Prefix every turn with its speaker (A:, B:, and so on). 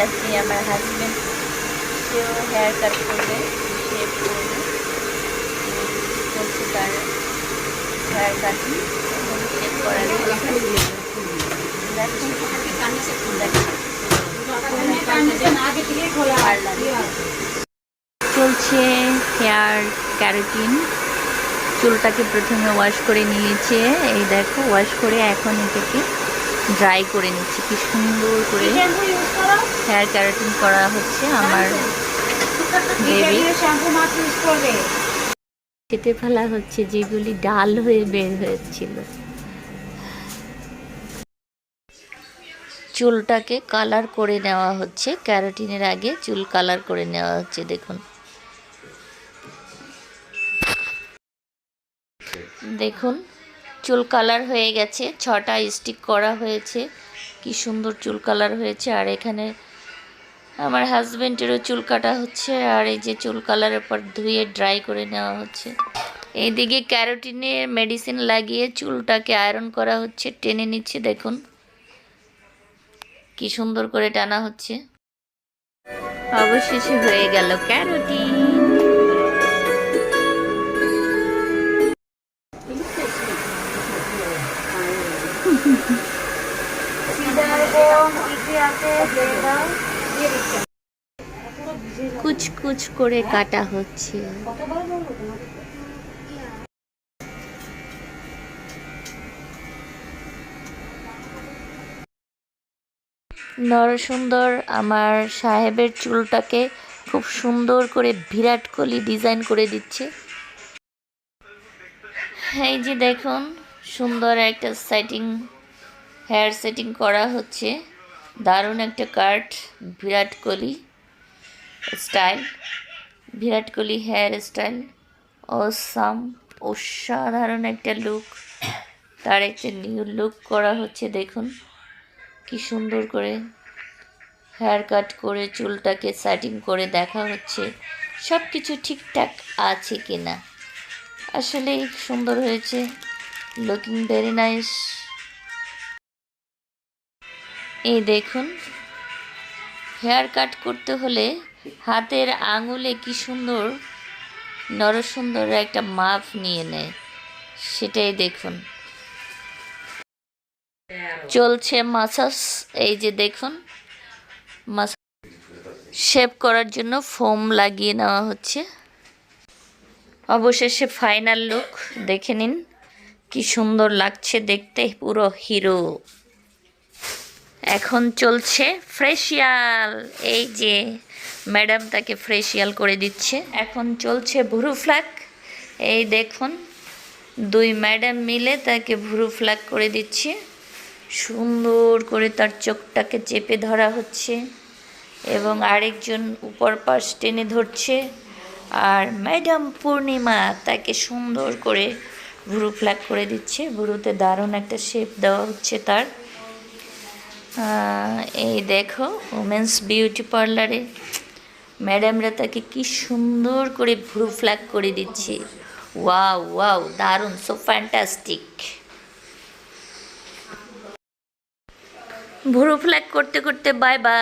A: যাচ্ছি আমার হাজব্যান্ড সেও হেয়ার কাট করবে শেভ করবে চলছে তার হেয়ার কাটিং শেভ করার চলছে হেয়ার ক্যারোটিন। চুলটাকে প্রথমে ওয়াশ করে নিয়েছে। এই দেখো ওয়াশ করে এখন এটাকে ড্রাই করে নিচ্ছি। কি সুন্দর করে হেয়ার ক্যারাটিন করা হচ্ছে আমার খেতে ফেলা হচ্ছে যেগুলি ডাল হয়ে বের হয়েছিল। চুলটাকে কালার করে নেওয়া হচ্ছে। ক্যারাটিনের আগে চুল কালার করে নেওয়া হচ্ছে, দেখুন। দেখুন চুল কালার হয়ে গেছে, ছটা স্টিক করা হয়েছে। কি সুন্দর চুল কালার হয়েছে। আর এখানে আমার হাজব্যান্ডেরও চুল কাটা হচ্ছে আর এই যে চুল কালারের পর ধুয়ে ড্রাই করে নেওয়া হচ্ছে। এইদিকে ক্যারোটিনের মেডিসিন লাগিয়ে চুলটাকে আয়রন করা হচ্ছে, টেনে নিচ্ছে, দেখুন। কি সুন্দর করে টানা হচ্ছে। অবশেষে হয়ে গেল ক্যারোটিন। কুচ কুচ করে কাটা হচ্ছে। নরসুন্দর আমার সাহেবের চুলটাকে খুব সুন্দর করে বিরাট কোহলি ডিজাইন করে দিচ্ছে। এই যে দেখুন, সুন্দর একটা সেটিং হেয়ার সেটিং করা হচ্ছে। দারুণ একটা card, Virat Kohli style, Virat Kohli hair style, awesome, অসাধারণ একটা লুক, তার একটা নিউ লুক করা হচ্ছে, দেখুন, কি সুন্দর করে হেয়ার কাট করে চুলটাকে সেটিং করে দেখা হচ্ছে সব কিছু ঠিকঠাক আছে কি না আসলে সুন্দর হয়েছে লুকিং ভেরি নাইস এই দেখুন হেয়ার কাট করতে হলে হাতের আঙুলে কি সুন্দর, নরসুন্দর একটা মাপ নিয়ে নেয়, সেটাই দেখুন। চলছে মাসাজ এই যে দেখুন শেভ করার জন্য ফোম লাগিয়ে নেওয়া হচ্ছে। অবশেষে ফাইনাল লুক দেখে নিন, কি সুন্দর লাগছে দেখতে, পুরো হিরো এখন চলছে ফ্রেশিয়াল এই যে ম্যাডাম তাকে ফ্রেশিয়াল করে দিচ্ছে। এখন চলছে ভুরু ফ্ল্যাক এই দেখুন, দুই ম্যাডাম মিলে তাকে ভুরু ফ্ল্যাক করে দিচ্ছে। সুন্দর করে তার চোখটাকে চেপে ধরা হচ্ছে এবং আরেকজন উপর পাশ টেনে ধরছে। আর ম্যাডাম পূর্ণিমা তাকে সুন্দর করে ভুরু ফ্ল্যাক করে দিচ্ছে। ভুরুতে দারুণ একটা শেপ দেওয়া হচ্ছে তার। এই দেখো ওমেন্স বিউটি পার্লারে ম্যাডামরা তাকে কি সুন্দর করে ভ্রু ফ্ল্যাগ করে দিচ্ছে। ওয়াও ওয়াও দারুণ সো ফ্যান্টাস্টিক ভ্রু ফ্ল্যাগ করতে করতে বাই বাই